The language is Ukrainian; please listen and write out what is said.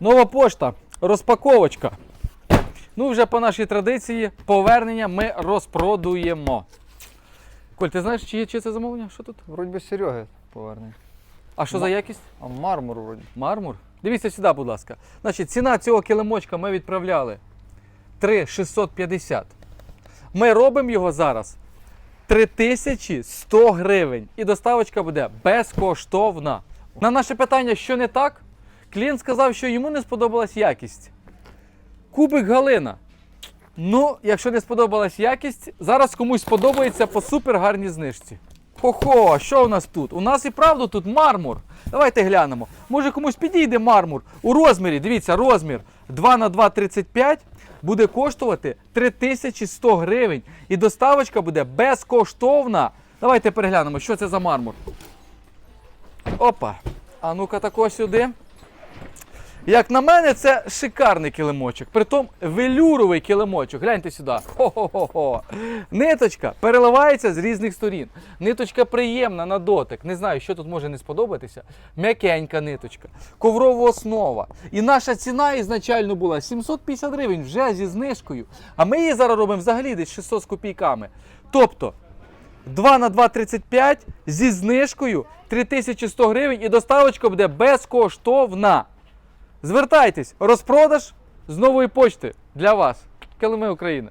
Нова пошта, розпаковочка. Ну, вже по нашій традиції, повернення ми розпродуємо. Коль, ти знаєш, чи, чи це замовлення? Що тут? Вроді би Сереги повернення. А що за якість? А мармур вроді. Мармур. Дивіться сюди, будь ласка. Значить, ціна цього килимочка ми відправляли 3,650. Ми робимо його зараз 3100 гривень. І доставочка буде безкоштовна. На наше питання, що не так, клієнт сказав, що йому не сподобалась якість. Кубик Галина. Ну, якщо не сподобалась якість, зараз комусь сподобається по супер гарній знижці. Хо-хо, що у нас тут? У нас і правда тут мармур. Давайте глянемо. Може комусь підійде мармур. У розмірі, дивіться, розмір 2 на 2 35 буде коштувати 3100 гривень. І доставочка буде безкоштовна. Давайте переглянемо, що це за мармур. Опа. А ну-ка тако сюди. Як на мене, це шикарний килимочок. Притом велюровий килимочок. Гляньте сюди. Хо-хо-хо-хо. Ниточка переливається з різних сторін. Ниточка приємна на дотик. Не знаю, що тут може не сподобатися. М'якенька ниточка, коврова основа. І наша ціна ізначально була 750 гривень вже зі знижкою. А ми її зараз робимо взагалі десь 600 з копійками. Тобто 2 на 2,35 зі знижкою 3100 гривень і доставочка буде безкоштовна. Звертайтесь, розпродаж з нової почти для вас. Килими України.